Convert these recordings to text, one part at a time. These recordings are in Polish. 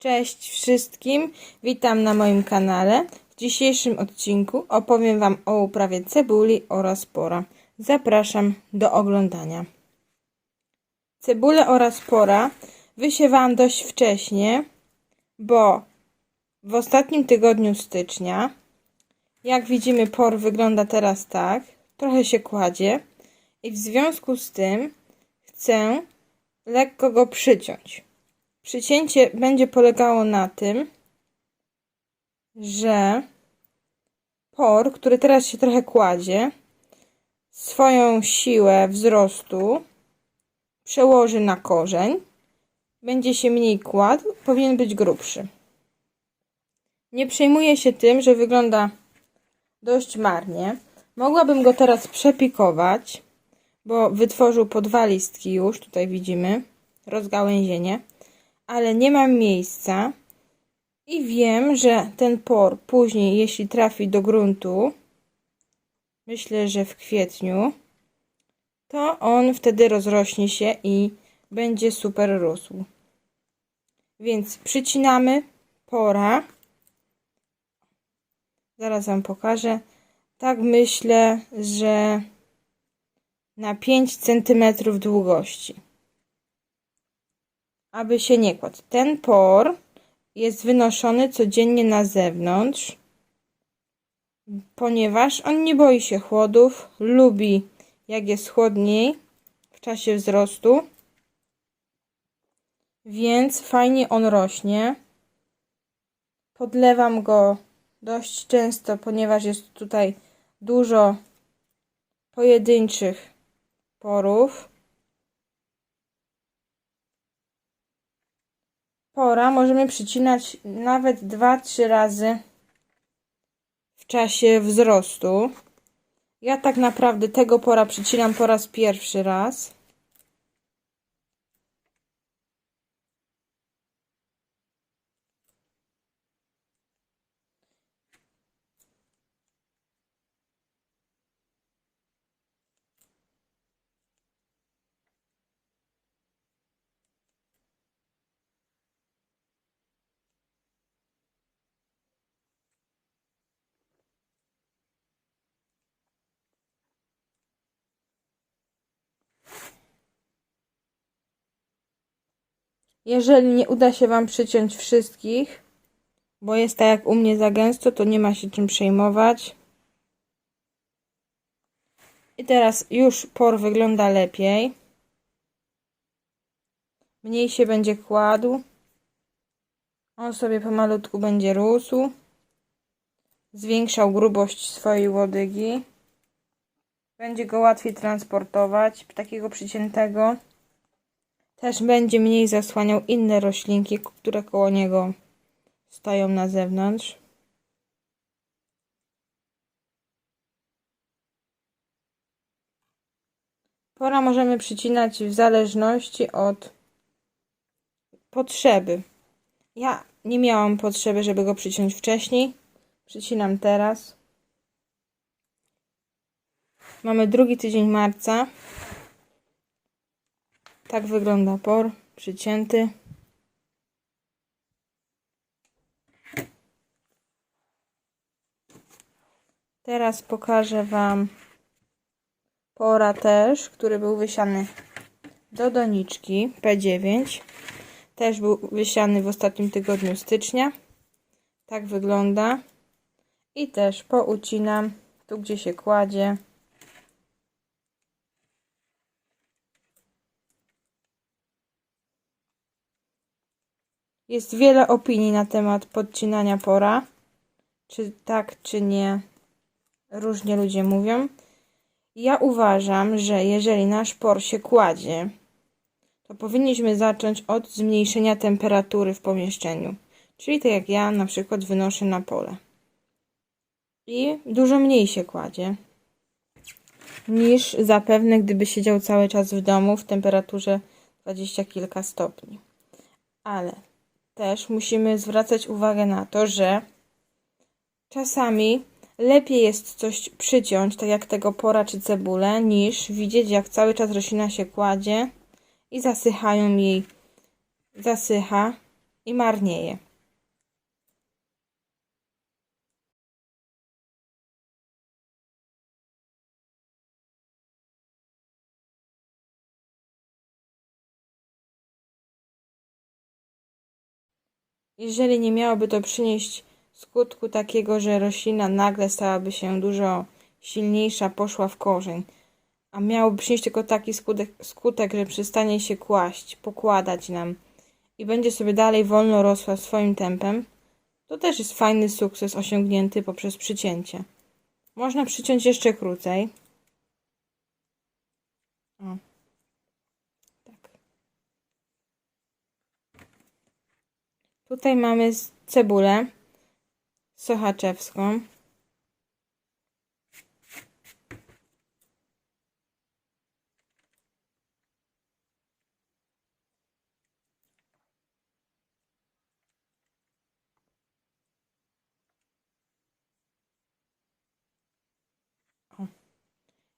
Cześć wszystkim, witam na moim kanale. W dzisiejszym odcinku opowiem Wam o uprawie cebuli oraz pora. Zapraszam do oglądania. Cebulę oraz pora wysiewałam dość wcześnie, bo w ostatnim tygodniu stycznia, jak widzimy, por wygląda teraz tak, trochę się kładzie i w związku z tym chcę lekko go przyciąć. Przycięcie będzie polegało na tym, że por, który teraz się trochę kładzie, swoją siłę wzrostu przełoży na korzeń, będzie się mniej kładł, powinien być grubszy. Nie przejmuję się tym, że wygląda dość marnie. Mogłabym go teraz przepikować, bo wytworzył po dwa listki już, tutaj widzimy, rozgałęzienie ale nie mam miejsca i wiem, że ten por później, jeśli trafi do gruntu, myślę, że w kwietniu, to on wtedy rozrośnie się i będzie super rósł. Więc przycinamy pora. Zaraz Wam pokażę. Tak myślę, że na 5 cm długości aby się nie kładł. Ten por jest wynoszony codziennie na zewnątrz, ponieważ on nie boi się chłodów, lubi jak jest chłodniej w czasie wzrostu, więc fajnie on rośnie. Podlewam go dość często, ponieważ jest tutaj dużo pojedynczych porów. Pora możemy przycinać nawet 2-3 razy w czasie wzrostu. Ja tak naprawdę tego pora przycinam po raz pierwszy raz. Jeżeli nie uda się Wam przyciąć wszystkich, bo jest tak jak u mnie za gęsto, to nie ma się czym przejmować. I teraz już por wygląda lepiej. Mniej się będzie kładł. On sobie pomalutku będzie rósł. Zwiększał grubość swojej łodygi. Będzie go łatwiej transportować, takiego przyciętego. Też będzie mniej zasłaniał inne roślinki, które koło niego stoją na zewnątrz. Pora możemy przycinać w zależności od potrzeby. Ja nie miałam potrzeby, żeby go przyciąć wcześniej. Przycinam teraz. Mamy drugi tydzień marca. Tak wygląda por przycięty. Teraz pokażę Wam pora też, który był wysiany do doniczki P9. Też był wysiany w ostatnim tygodniu stycznia. Tak wygląda. I też poucinam tu, gdzie się kładzie. Jest wiele opinii na temat podcinania pora. Czy tak, czy nie. Różnie ludzie mówią. Ja uważam, że jeżeli nasz por się kładzie, to powinniśmy zacząć od zmniejszenia temperatury w pomieszczeniu. Czyli tak jak ja na przykład wynoszę na pole. I dużo mniej się kładzie niż zapewne gdyby siedział cały czas w domu w temperaturze dwadzieścia kilka stopni. Ale też musimy zwracać uwagę na to, że czasami lepiej jest coś przyciąć, tak jak tego pora czy cebulę, niż widzieć jak cały czas roślina się kładzie i zasychają jej, zasycha i marnieje. Jeżeli nie miałoby to przynieść skutku takiego, że roślina nagle stałaby się dużo silniejsza, poszła w korzeń, a miałoby przynieść tylko taki skutek, skutek, że przestanie się kłaść, pokładać nam i będzie sobie dalej wolno rosła swoim tempem, to też jest fajny sukces osiągnięty poprzez przycięcie. Można przyciąć jeszcze krócej. O. Tutaj mamy cebulę sochaczewską.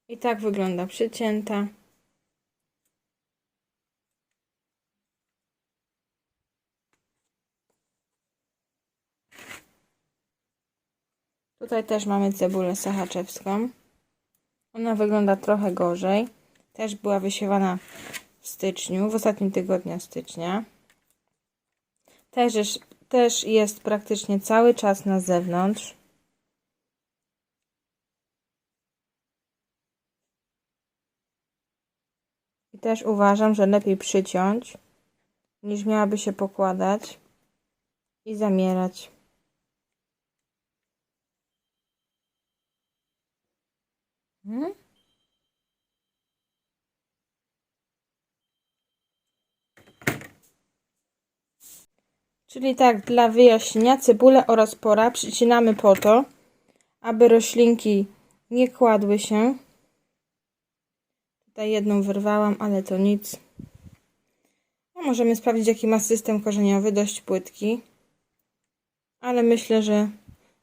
I tak wygląda przycięta. Tutaj też mamy cebulę sachaczewską. Ona wygląda trochę gorzej. Też była wysiewana w styczniu, w ostatnim tygodniu stycznia. Też jest, też jest praktycznie cały czas na zewnątrz. I też uważam, że lepiej przyciąć, niż miałaby się pokładać i zamierać. Hmm? Czyli tak, dla wyjaśnienia, cebulę oraz pora przycinamy po to, aby roślinki nie kładły się. Tutaj jedną wyrwałam, ale to nic. No, możemy sprawdzić, jaki ma system korzeniowy, dość płytki. Ale myślę, że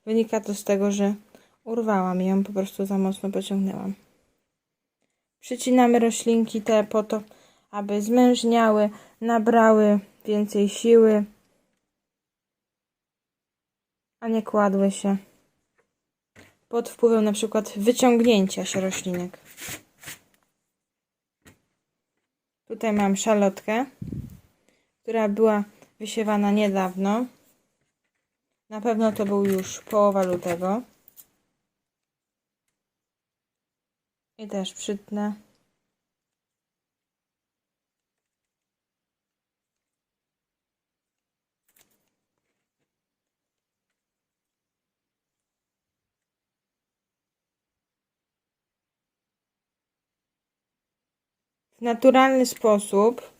wynika to z tego, że urwałam ją, po prostu za mocno pociągnęłam. Przycinamy roślinki te po to, aby zmężniały, nabrały więcej siły, a nie kładły się pod wpływem na przykład wyciągnięcia się roślinek. Tutaj mam szalotkę, która była wysiewana niedawno. Na pewno to był już połowa lutego. I też przytnę. W naturalny sposób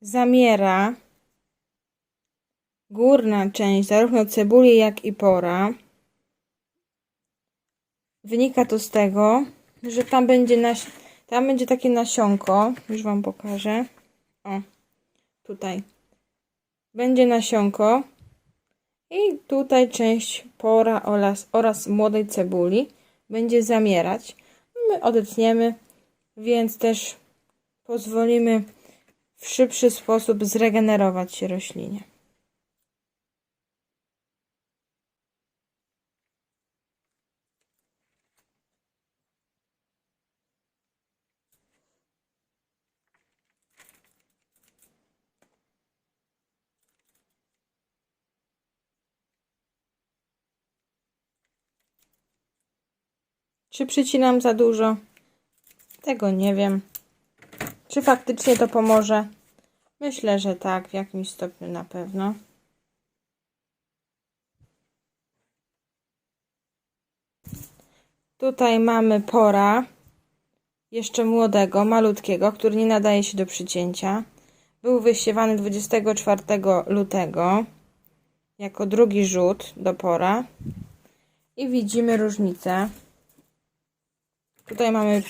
zamiera górna część zarówno cebuli, jak i pora. Wynika to z tego, że tam będzie, nas tam będzie takie nasionko. Już Wam pokażę. O, tutaj. Będzie nasionko. I tutaj część pora oraz, oraz młodej cebuli będzie zamierać. My odetniemy, więc też pozwolimy w szybszy sposób zregenerować się roślinie. Czy przycinam za dużo? Tego nie wiem. Czy faktycznie to pomoże? Myślę, że tak, w jakimś stopniu na pewno. Tutaj mamy pora jeszcze młodego, malutkiego, który nie nadaje się do przycięcia. Był wysiewany 24 lutego jako drugi rzut do pora. I widzimy różnicę. Tutaj mamy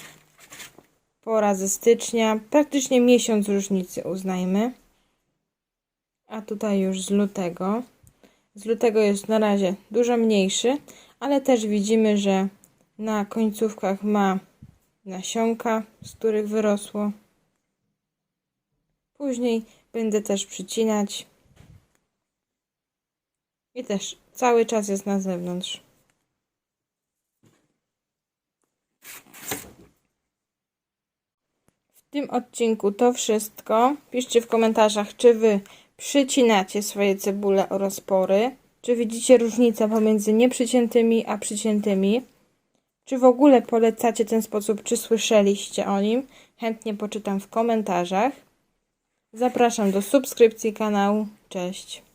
pora ze stycznia, praktycznie miesiąc różnicy uznajmy. A tutaj już z lutego. Z lutego jest na razie dużo mniejszy, ale też widzimy, że na końcówkach ma nasionka, z których wyrosło. Później będę też przycinać. I też cały czas jest na zewnątrz. W tym odcinku to wszystko. Piszcie w komentarzach, czy wy przycinacie swoje cebule oraz pory. Czy widzicie różnicę pomiędzy nieprzyciętymi a przyciętymi? Czy w ogóle polecacie ten sposób, czy słyszeliście o nim? Chętnie poczytam w komentarzach. Zapraszam do subskrypcji kanału. Cześć.